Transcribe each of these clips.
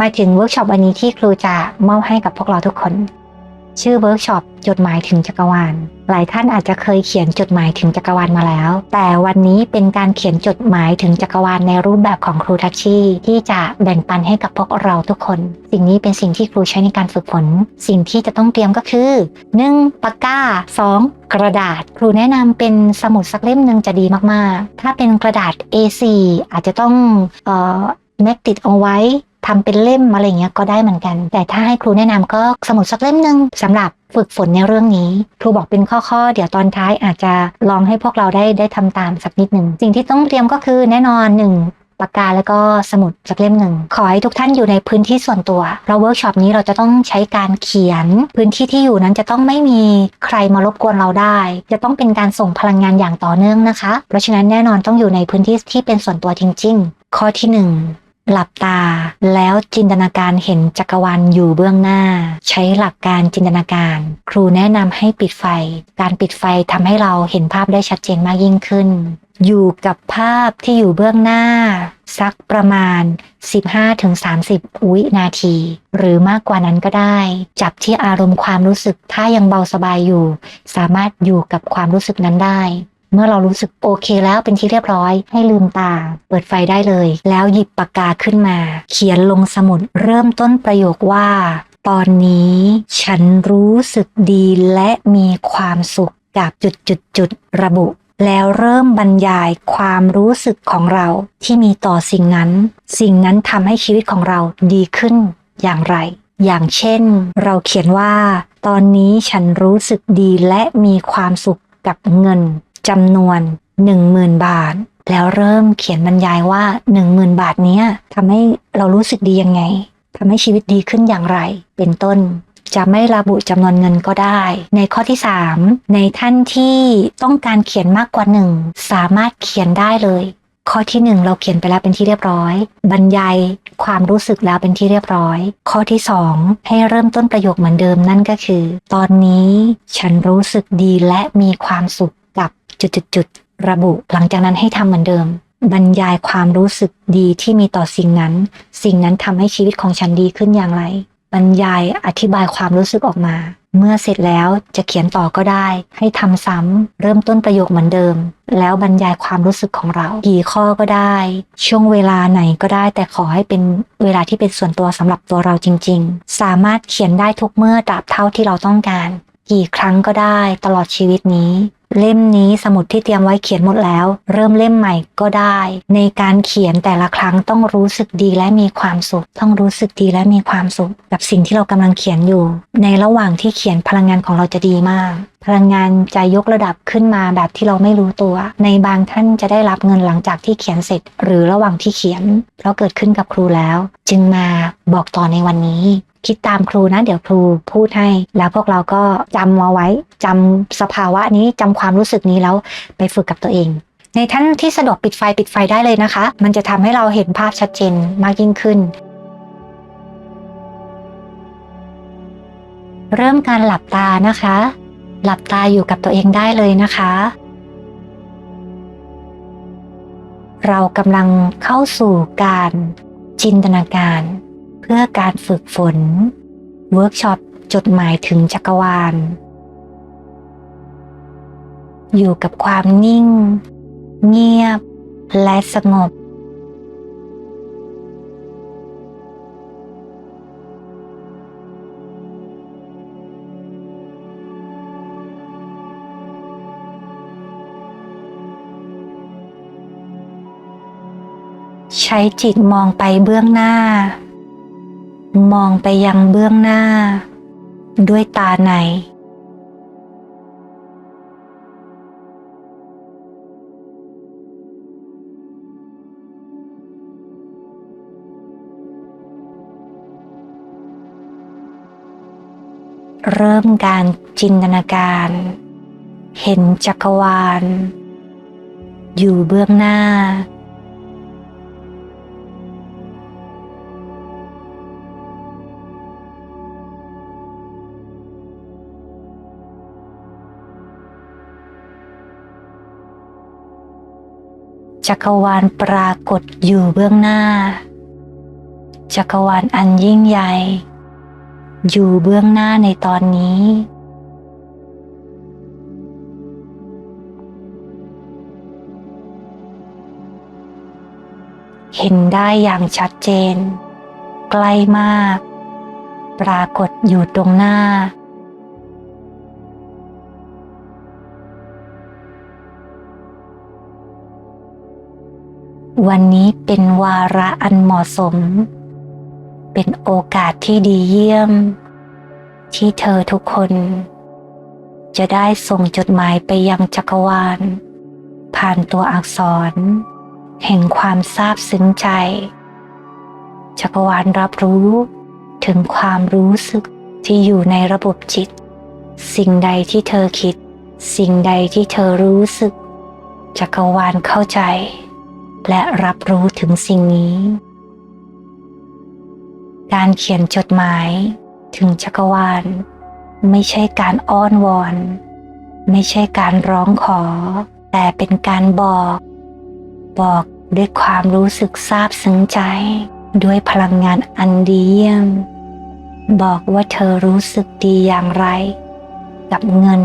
มาถึงเวิร์กช็อปวันนี้ที่ครูจะมอบให้กับพวกเราทุกคน ชื่อเวิร์กช็อปจดหมายถึงจักรวาล หลายท่านอาจจะเคยเขียนจดหมายถึงจักรวาลมาแล้ว แต่วันนี้เป็นการเขียนจดหมายถึงจักรวาลในรูปแบบของครูทัชชี่ที่จะแบ่งปันให้กับพวกเราทุกคน สิ่งนี้เป็นสิ่งที่ครูใช้ในการฝึกฝน สิ่งที่จะต้องเตรียมก็คือ 1. ปากกา 2. กระดาษครูแนะนำเป็นสมุดสักเล่มหนึ่งจะดีมากๆ ถ้าเป็นกระดาษ A4 อาจจะต้องเอ่อแม็กติดเอาไว้ ทำเป็นเล่มอะไรเงี้ยก็ได้เหมือนกัน แต่ถ้าให้ครูแนะนำก็สมุดสักเล่มหนึ่งสำหรับฝึกฝนในเรื่องนี้ครูบอกเป็นข้อๆ เดี๋ยวตอนท้ายอาจจะลองให้พวกเราได้ได้ทำตามสักนิดหนึ่งสิ่งที่ต้องเตรียมก็คือแน่นอนหนึ่งปากกาแล้วก็สมุดสักเล่มหนึ่ง ขอให้ทุกท่านอยู่ในพื้นที่ส่วนตัว เราเวิร์กช็อปนี้เราจะต้องใช้การเขียน พื้นที่ที่อยู่นั้นจะต้องไม่มีใครมารบกวนเราได้ จะต้องเป็นการส่งพลังงานอย่างต่อเนื่องนะคะ เพราะฉะนั้นแน่นอนต้องอยู่ในพื้นที่ที่เป็นส่วนตัวจริงๆ ข้อที่หนึ่ง หลับตา แล้วจินตนาการเห็นจักรวาลอยู่เบื้องหน้า ใช้หลักการจินตนาการ ครูแนะนำให้ปิดไฟ การปิดไฟทำให้เราเห็นภาพได้ชัดเจนมากยิ่งขึ้น อยู่กับภาพที่อยู่เบื้องหน้า สักประมาณ 15-30 วินาที หรือมากกว่านั้นก็ได้ จับที่อารมณ์ความรู้สึกถ้ายังเบาสบายอยู่ สามารถอยู่กับความรู้สึกนั้นได้ เมื่อเรารู้สึกโอเคแล้วเป็นที่เรียบร้อย ให้ลืมตา เปิดไฟได้เลย แล้วหยิบปากกาขึ้นมา เขียนลงสมุดเริ่มต้นประโยคว่า ตอนนี้ฉันรู้สึกดีและมีความสุขกับจุดจุดจุดระบุ แล้วเริ่มบรรยายความรู้สึกของเราที่มีต่อสิ่งนั้น สิ่งนั้นทำให้ชีวิตของเราดีขึ้นอย่างไร อย่างเช่น เราเขียนว่า ตอนนี้ฉันรู้สึกดีและมีความสุขกับเงิน จำนวน 10,000 บาท แล้วเริ่มเขียนบรรยายว่า 10,000 บาทนี้ทำให้เรารู้สึกดียังไงทำให้ชีวิตดีขึ้นอย่างไร เป็นต้นจะไม่ระบุจำนวนเงินก็ได้ ในข้อที่ 3 ในท่านที่ต้องการเขียนมากกว่าหนึ่งสามารถเขียนได้เลย ข้อที่ 1 เราเขียนไปแล้วเป็นที่เรียบร้อย บรรยายความรู้สึกแล้วเป็นที่เรียบร้อย ข้อที่ 2 ให้เริ่มต้นประโยคเหมือนเดิมนั่นก็คือ ตอนนี้ฉันรู้สึกดีและมีความสุข จุดๆระบุ หลังจากนั้นให้ทำเหมือนเดิม บรรยายความรู้สึกดีที่มีต่อสิ่งนั้น สิ่งนั้นทำให้ชีวิตของฉันดีขึ้นอย่างไร บรรยายอธิบายความรู้สึกออกมา เมื่อเสร็จแล้วจะเขียนต่อก็ได้ ให้ทำซ้ำเริ่มต้นประโยคเหมือนเดิม แล้วบรรยายความรู้สึกของเรากี่ข้อก็ได้ ช่วงเวลาไหนก็ได้ แต่ขอให้เป็นเวลาที่เป็นส่วนตัวสำหรับตัวเราจริง ๆ สามารถเขียนได้ทุกเมื่อตราบเท่าที่เราต้องการ กี่ครั้งก็ได้ตลอดชีวิตนี้ เล่มนี้สมุดที่เตรียมไว้เขียนหมดแล้ว เริ่มเล่มใหม่ก็ได้ ในการเขียนแต่ละครั้งต้องรู้สึกดีและมีความสุข ต้องรู้สึกดีและมีความสุข กับสิ่งที่เรากำลังเขียนอยู่ ในระหว่างที่เขียนพลังงานของเราจะดีมาก พลังงานจะยกระดับขึ้นมาแบบที่เราไม่รู้ตัว ในบางท่านจะได้รับเงินหลังจากที่เขียนเสร็จ หรือระหว่างที่เขียนเพราะเกิดขึ้นกับครูแล้ว จึงมาบอกต่อในวันนี้ คิดตามครูนะเดี๋ยวครูพูดให้ แล้วพวกเราก็จำเอาไว้จำสภาวะนี้จำความรู้สึกนี้แล้วไปฝึกกับตัวเอง ในท่านที่สะดวกปิดไฟปิดไฟได้เลยนะคะ มันจะทำให้เราเห็นภาพชัดเจนมากยิ่งขึ้น เริ่มการหลับตานะคะ หลับตาอยู่กับตัวเองได้เลยนะคะ เรากำลังเข้าสู่การจินตนาการ พื่อการฝึกฝน เวิร์กช็อปจดหมายถึงจักรวาล อยู่กับความนิ่ง เงียบ และสงบ ใช้จิตมองไปเบื้องหน้า มองไปยังเบื้องหน้า ด้วยตาใน เริ่มการจินตนาการ เห็นจักรวาล อยู่เบื้องหน้า จักรวาลปรากฏอยู่เบื้องหน้า จักรวาลอันยิ่งใหญ่ อยู่เบื้องหน้าในตอนนี้ เห็นได้อย่างชัดเจน ใกล้มาก ปรากฏอยู่ตรงหน้า วันนี้เป็นวาระอันเหมาะสม เป็นโอกาสที่ดีเยี่ยม ที่เธอทุกคน จะได้ส่งจดหมายไปยังจักรวาล ผ่านตัวอักษร แห่งความซาบซึ้งใจ จักรวาลรับรู้ถึงความรู้สึกที่อยู่ในระบบจิต สิ่งใดที่เธอคิด สิ่งใดที่เธอรู้สึก จักรวาลเข้าใจ และรับรู้ถึงสิ่งนี้ การเขียนจดหมายถึงจักรวาล ไม่ใช่การอ้อนวอน ไม่ใช่การร้องขอ แต่เป็นการบอก บอกด้วยความรู้สึกซาบซึ้งใจ ด้วยพลังงานอันดีเยี่ยม บอกว่าเธอรู้สึกดีอย่างไร กับเงิน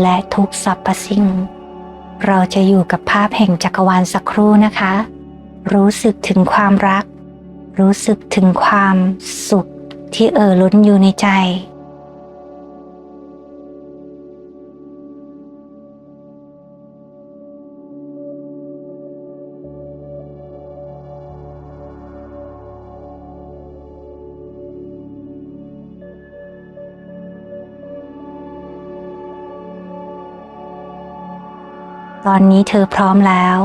และทุกสรรพสิ่ง เราจะอยู่กับภาพแห่งจักรวาลสักครู่นะคะ รู้สึกถึงความรัก รู้สึกถึงความสุขที่เอ่อล้นอยู่ในใจ ตอนนี้เธอพร้อมแล้ว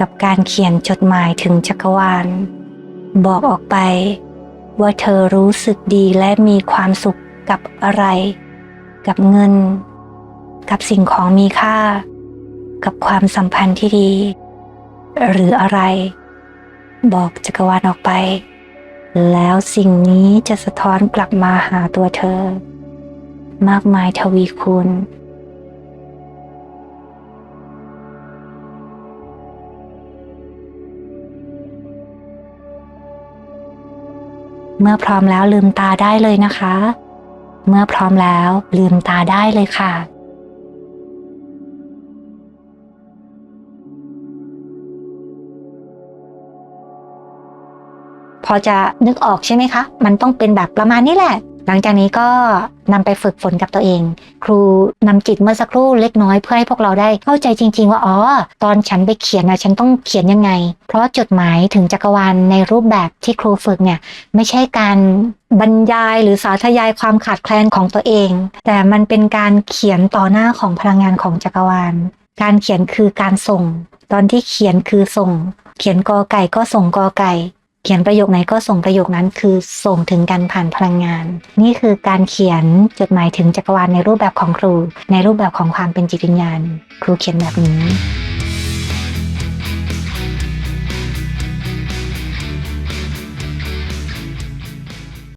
กับการเขียนจดหมายถึงจักรวาล บอกออกไป ว่าเธอรู้สึกดีและมีความสุขกับอะไร กับเงิน กับสิ่งของมีค่า กับความสัมพันธ์ที่ดี หรืออะไร บอกจักรวาลออกไป แล้วสิ่งนี้จะสะท้อนกลับมาหาตัวเธอ มากมายทวีคูณ เมื่อพร้อมแล้วลืมตาได้เลยนะคะ เมื่อพร้อมแล้วลืมตาได้เลยค่ะ พอจะนึกออกใช่ไหมคะ มันต้องเป็นแบบประมาณนี้แหละ หลังจากนี้ก็นำไปฝึกฝนกับตัวเอง ครูนำจิตเมื่อสักครู่เล็กน้อยเพื่อให้พวกเราได้เข้าใจจริง ๆ ว่าอ๋อตอนฉันไปเขียนนะฉันต้องเขียนยังไง เพราะจดหมายถึงจักรวาลในรูปแบบที่ครูฝึกเนี่ยไม่ใช่การบรรยายหรือสาธยายความขาดแคลนของตัวเอง แต่มันเป็นการเขียนต่อหน้าของพลังงานของจักรวาล การเขียนคือการส่ง ตอนที่เขียนคือส่ง เขียนกอไก่ก็ส่งกอไก่ เขียนประโยคไหนก็ส่งประโยคนั้นคือส่งถึงกันผ่านพลังงาน นี่คือการเขียนจดหมายถึงจักรวาลในรูปแบบของครู ในรูปแบบของความเป็นจิตวิญญาณ ครูเขียนแบบนี้